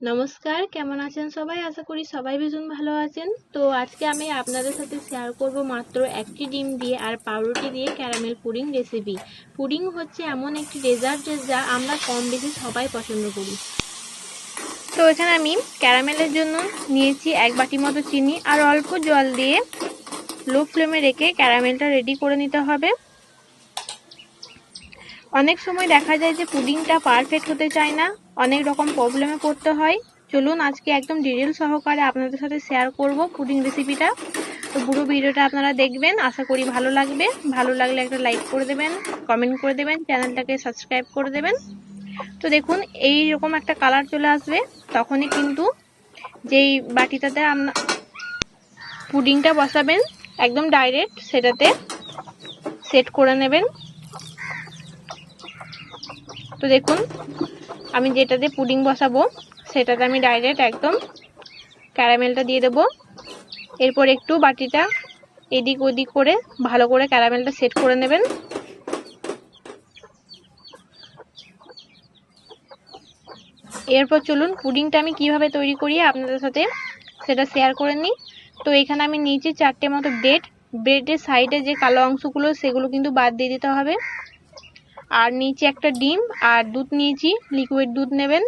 নমস্কার, কেমন আছেন সবাই? আশা করি সবাই ভীষণ ভালো আছেন। তো আজকে আমি আপনাদের সাথে শেয়ার করব মাত্র একটি ডিম দিয়ে আর পাউরুটি দিয়ে ক্যারামেল পুডিং রেসিপি পুডিং হচ্ছে এমন একটি ডেজার্ট যা আমরা কম বেশি সবাই পছন্দ করি। তো এখানে আমি ক্যারামেলের জন্য নিয়েছি এক বাটি মতো চিনি আর অল্প জল দিয়ে লো ফ্লেমে রেখে ক্যারামেলটা রেডি করে নিতে হবে। অনেক সময় দেখা যায় যে পুডিংটা পারফেক্ট হতে চায় না, অনেক রকম প্রবলেমে পড়তে হয়। চলুন আজকে একদম ডিটেল সহকারে আপনাদের সাথে শেয়ার করব পুডিং রেসিপিটা তো পুরো ভিডিওটা আপনারা দেখবেন, আশা করি ভালো লাগবে। ভালো লাগলে একটা লাইক করে দেবেন কমেন্ট করে দেবেন চ্যানেলটাকে সাবস্ক্রাইব করে দেবেন। তো দেখুন, এই রকম একটা কালার চলে আসবে। তখনই কিন্তু যেই বাটিটাতে আপনার পুডিংটা বসাবেন, একদম ডাইরেক্ট সেটাতে সেট করে নেবেন। তো দেখুন, আমি যেটাতে পুডিং বসাবো, সেটাতে আমি ডাইরেক্ট একদম ক্যারামেলটা দিয়ে দেবো। এরপর একটু বাটিটা এদিক ওদিক করে ভালো করে ক্যারামেলটা সেট করে নেবেন। এরপর চলুন পুডিংটা আমি কীভাবে তৈরি করি আপনাদের সাথে সেটা শেয়ার করে নিই। তো এখানে আমি নিচে চারটে মতো ব্রেড ব্রেডের সাইডে যে কালো অংশগুলো, সেগুলো কিন্তু বাদ দিয়ে দিতে হবে। আর নিচে একটা ডিম, আর দুধ নিয়েছি লিকুইড দুধ নেবেন।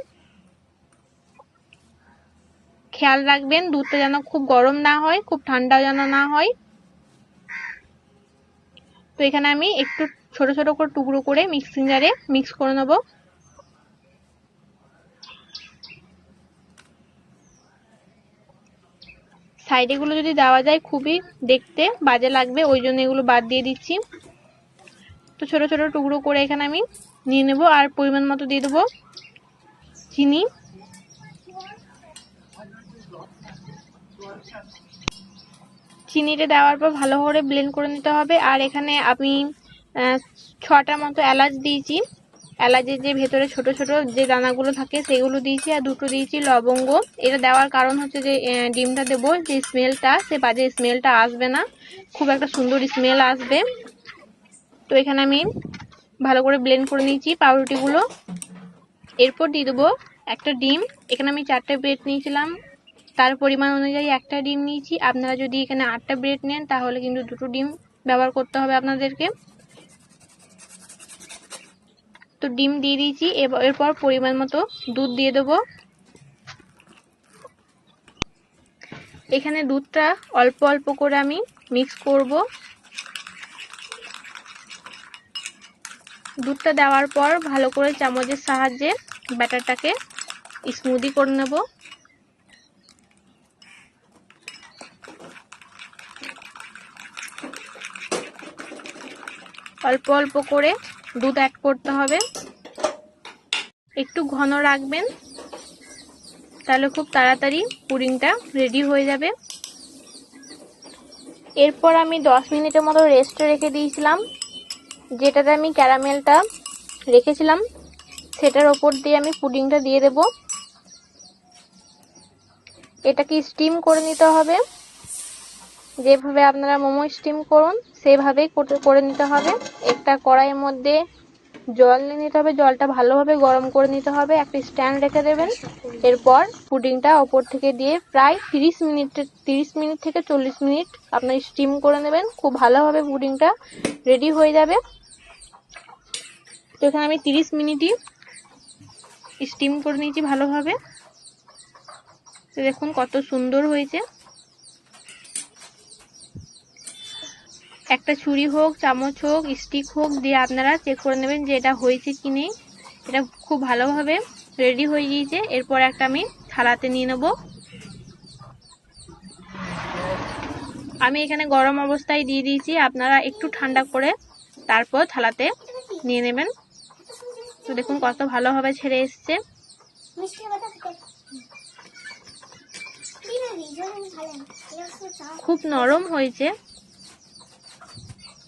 খেয়াল রাখবেন, দুধটা যেন খুব গরম না হয়, খুব ঠান্ডা যেন না হয়। তো এখানে আমি একটু ছোট ছোট করে টুকরো করে মিক্সিং জারে মিক্স করে নেব। সাইডেগুলো যদি দেওয়া যায় খুবই দেখতে বাজে লাগবে, ওই জন্য এগুলো বাদ দিয়ে দিচ্ছি। তো ছোট ছোট টুকরো করে এখানে আমি নিয়ে নেব আর পরিমাণ মতো দিয়ে দেবো চিনি। চিনিটা দেওয়ার পর ভালো করে ব্লেন্ড করে নিতে হবে। আর এখানে আমি ছটা মতো এলাচ দিয়েছি। এলাচের যে ভেতরে ছোট ছোট যে দানাগুলো থাকে সেগুলো দিয়েছি আর দুটো দিয়েছি লবঙ্গ। এটা দেওয়ার কারণ হচ্ছে যে ডিমটা দেবো যে স্মেলটা সে বাজে স্মেলটা আসবে না। খুব একটা সুন্দর স্মেল আসবে। তো এখানে আমি ভালো করে ব্লেন্ড করে নিয়েছি পাউরুটিগুলো। এরপর দিয়ে দেবো একটা ডিম। এখানে আমি চারটে ব্রেড নিয়েছিলাম। তার পরিমাণ অনুযায়ী একটা ডিম নিয়েছি। আপনারা যদি এখানে আটটা ব্রেড নেন, তাহলে কিন্তু দুটো ডিম ব্যবহার করতে হবে আপনাদেরকে। তো ডিম দিয়ে দিয়েছি। এরপর পরিমাণ মতো দুধ দিয়ে দেবো। এখানে দুধটা অল্প অল্প করে আমি মিক্স করব। দুধটা দেওয়ার পর ভালো করে চামচের সাহায্যে ব্যাটারটাকে স্মুদি করে নেব। অল্প অল্প করে দুধ অ্যাড করতে হবে। একটু ঘন রাখবেন, তাহলে খুব তাড়াতাড়ি পুডিংটা রেডি হয়ে যাবে। এরপর আমি দশ মিনিটের মতো রেস্টে রেখে দিয়েছিলাম। যেটাতে আমি ক্যারামেলটা রেখেছিলাম, সেটার ওপর দিয়ে আমি পুডিংটা দিয়ে দেব। এটাকে স্টিম করে নিতে হবে। যেভাবে আপনারা মোমো স্টিম করুন, সেভাবেই করে নিতে হবে। একটা কড়াইয়ের মধ্যে জল নিয়ে নিতে হবে। জলটা ভালোভাবে গরম করে নিতে হবে। একটা স্ট্যান্ড রেখে দেবেন। এরপর পুডিংটা ওপর থেকে দিয়ে প্রায় তিরিশ মিনিট তিরিশ মিনিট থেকে চল্লিশ মিনিট আপনার স্টিম করে নেবেন। খুব ভালোভাবে পুডিংটা রেডি হয়ে যাবে। তো এখানে আমি তিরিশ মিনিটই স্টিম করে নিয়েছি ভালোভাবে। তো দেখুন কত সুন্দর হয়েছে। একটা ছুরি হোক, চামচ হোক, স্টিক হোক, দিয়ে আপনারা চেক করে নেবেন যে এটা হয়েছে কি নেই। এটা খুব ভালোভাবে রেডি হয়ে গিয়েছে। এরপর একটা আমি থালাতে নিয়ে নেব। আমি এখানে গরম অবস্থায় দিয়ে দিয়েছি। আপনারা একটু ঠান্ডা করে তারপর থালাতে নিয়ে নেবেন। তো দেখুন কত ভালোভাবে ছেড়ে এসছে। খুব নরম হয়েছে।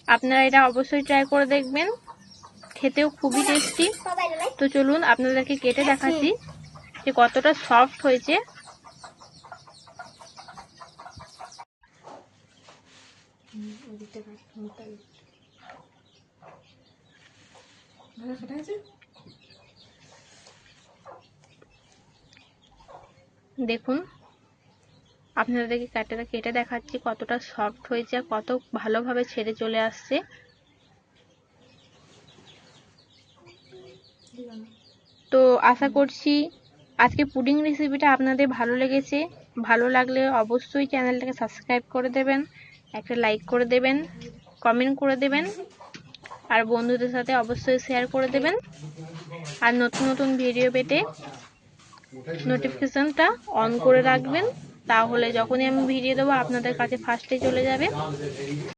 আপনারা এটা অবশ্যই ট্রাই করে দেখবেন। খেতেও খুবই টেস্টি তো চলুন আপনাদেরকে কেটে দেখাচ্ছি যে কতটা সফট হয়েছে। দেখুন, আপনাদেরকে কেটে কেটে দেখাচ্ছি, কতটা সফট হয়েছে আর কত ভালোভাবে ছেড়ে চলে আসছে। তো আশা করছি আজকে পুডিং রেসিপিটা আপনাদের ভালো লেগেছে। ভালো লাগলে অবশ্যই চ্যানেলটাকে সাবস্ক্রাইব করে দেবেন। একটা লাইক করে দেবেন কমেন্ট করে দেবেন, আর বন্ধুদের সাথে অবশ্যই শেয়ার করে দেবেন। আর নতুন নতুন ভিডিও পেতে নোটিফিকেশানটা অন করে রাখবেন, তাহলে যখনই আমি ভিডিও দেবো, আপনাদের কাছে ফার্স্টে চলে যাবে।